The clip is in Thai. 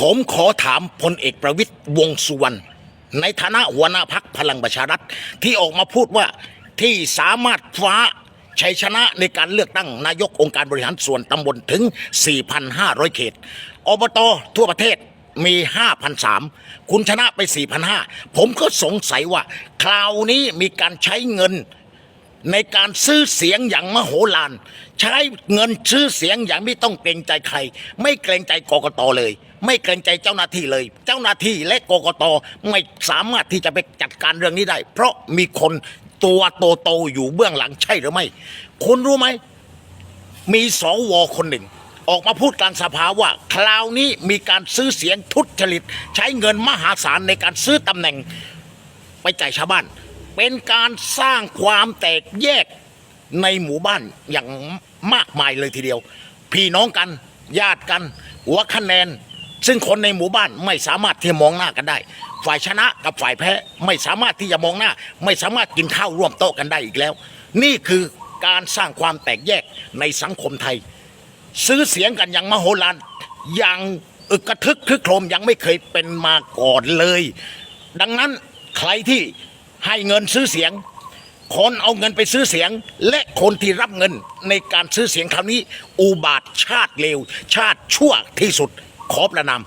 ผมขอถามพลเอกประวิตยวงสุวรรณในฐานะหัวหน้าพักพลังประชารัฐที่ออกมาพูดว่าที่สามารถฟ้าชัยชนะในการเลือกตั้งนายกองค์การบริหารส่วนตำบลถึง 4,500 เขต อบตทั่วประเทศมี 5,003คุณชนะไป 4,500 ผมก็สงสัยว่า คราวนี้มีการใช้เงินในการซื้อเสียงอย่างมโหฬารใช้เงินซื้อเสียงอย่างไม่ต้องเกรงใจใคร ไม่เกรงใจกกตเลย ไม่เกรงใจเจ้าหน้าที่เลย เจ้าหน้าที่และกกตไม่สามารถที่จะไปจัดการเรื่องนี้ได้ เพราะมีคนตัวโตๆอยู่เบื้องหลังใช่หรือไม่ คุณรู้ไหม มีสวคนหนึ่ง ออกมาพูดกลางสภาว่า คราวนี้มีการซื้อเสียงทุจริต ใช้เงินมหาศาลในการซื้อตำแหน่งไปจ่ายชาวบ้าน เป็นการสร้างความแตกแยกในหมู่บ้านอย่างมากมายเลยทีเดียว พี่น้องกัน ญาติกัน หัวคะแนน ซึ่งคนในหมู่บ้านไม่สามารถที่จะมองหน้ากันได้ ฝ่ายชนะกับฝ่ายแพ้ไม่สามารถที่จะมองหน้า ไม่สามารถกินข้าวร่วมโต๊ะกันได้อีกแล้ว นี่คือการสร้างความแตกแยกในสังคมไทย ซื้อเสียงกันอย่างมโหฬารอย่างอึกกระทึกคึกโครมยังไม่เคยเป็นมาก่อนเลย ดังนั้นใครที่ให้เงินซื้อเสียง คนเอาเงินไปซื้อเสียง และคนที่รับเงินในการซื้อเสียงคราวนี้ อุบาทชาติเลวชาติชั่วที่สุด ขอประนาม